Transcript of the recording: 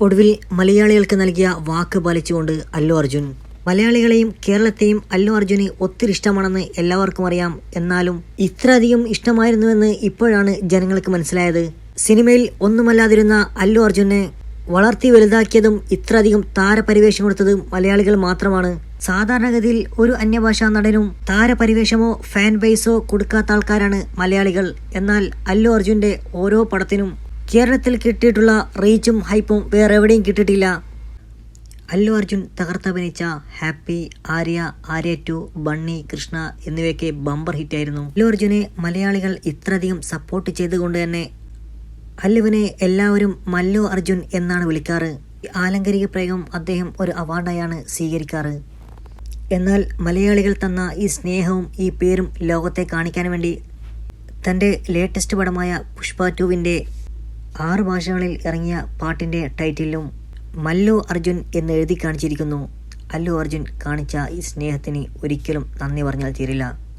ഒടുവിൽ മലയാളികൾക്ക് നൽകിയ വാക്ക് പാലിച്ചുകൊണ്ട് അല്ലു അർജുൻ. മലയാളികളെയും കേരളത്തെയും അല്ലു അർജുന് ഒത്തിരി ഇഷ്ടമാണെന്ന് എല്ലാവർക്കും അറിയാം. എന്നാലും ഇത്രയധികം ഇഷ്ടമായിരുന്നുവെന്ന് ഇപ്പോഴാണ് ജനങ്ങൾക്ക് മനസ്സിലായത്. സിനിമയിൽ ഒന്നുമല്ലാതിരുന്ന അല്ലു അർജുനെ വളർത്തി വലുതാക്കിയതും ഇത്രയധികം താരപരിവേഷം കൊടുത്തതും മലയാളികൾ മാത്രമാണ്. സാധാരണഗതിയിൽ ഒരു അന്യഭാഷാ നടനും താരപരിവേഷമോ ഫാൻ ബേസോ കൊടുക്കാത്ത ആൾക്കാരാണ് മലയാളികൾ. എന്നാൽ അല്ലു അർജുന്റെ ഓരോ പടത്തിനും കേരളത്തിൽ കിട്ടിയിട്ടുള്ള റീച്ചും ഹൈപ്പും വേറെ എവിടെയും കിട്ടിയിട്ടില്ല. Allu Arjun തകർത്തഭിനയിച്ച Happy Arya Arya two Bunny Krishna എന്നിവയൊക്കെ ബമ്പർ ഹിറ്റായിരുന്നു. അല്ലു അർജുനെ മലയാളികൾ ഇത്രയധികം സപ്പോർട്ട് ചെയ്തുകൊണ്ട് തന്നെ അല്ലുവിനെ എല്ലാവരും മല്ലു അർജുൻ എന്നാണ് വിളിക്കാറ്. ആലങ്കരിക പ്രയോഗം അദ്ദേഹം ഒരു അവാർഡായാണ് സ്വീകരിക്കാറ്. എന്നാൽ മലയാളികൾ തന്ന ഈ സ്നേഹവും ഈ പേരും ലോകത്തെ കാണിക്കാൻ വേണ്ടി തന്റെ ലേറ്റസ്റ്റ് പടമായ പുഷ്പ ടുവിന്റെ ആറ് ഭാഷകളിൽ ഇറങ്ങിയ പാട്ടിന്റെ ടൈറ്റിലും മല്ലു അർജുൻ എന്ന് എഴുതി കാണിച്ചിരിക്കുന്നു. അല്ലു അർജുൻ കാണിച്ച ഈ സ്നേഹത്തിന് ഒരിക്കലും നന്ദി പറഞ്ഞാൽ തീരില്ല.